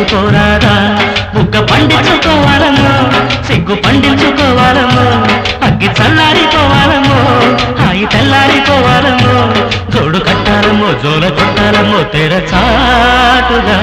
పండించుకోరాదా బుగ్గ పండించుకోవాలమ్మో సిగ్గు పండించుకోవాలమ్మో అగ్గి చల్లారిపోవాలమ్మో హాయి తెల్లారిపోవాలమ్మో జోడు కట్టాలమ్మో జోల కొట్టాలమ్మో తెర చాటుగా.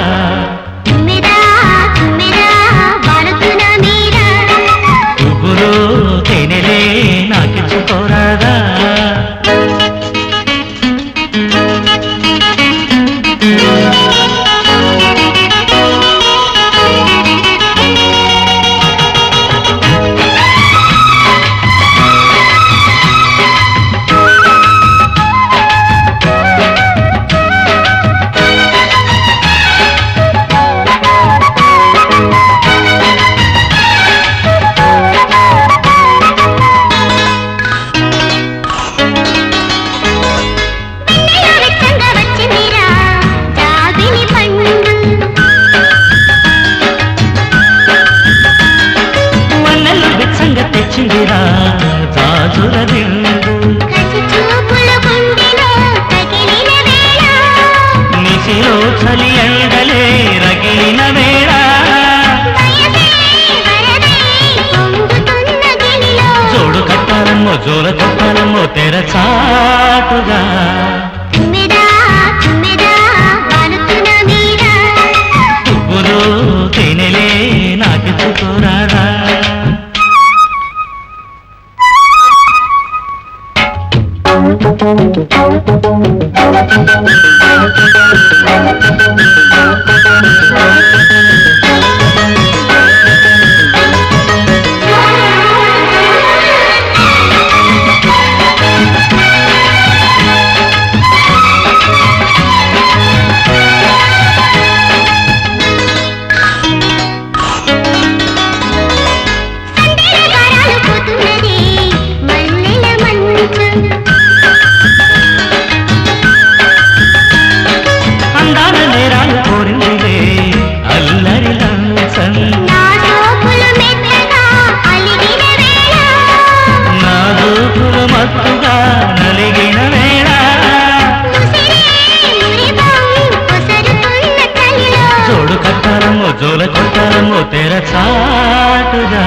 జాజుల నిశిలో చలి ఎండలే రగిలిన వేళ. జోడు కట్టాలమ్మో జోల కొట్టాలమ్మో తెర చాటుగా తుమ్మెదా జోల కొట్టాలను తెర చాటుగా.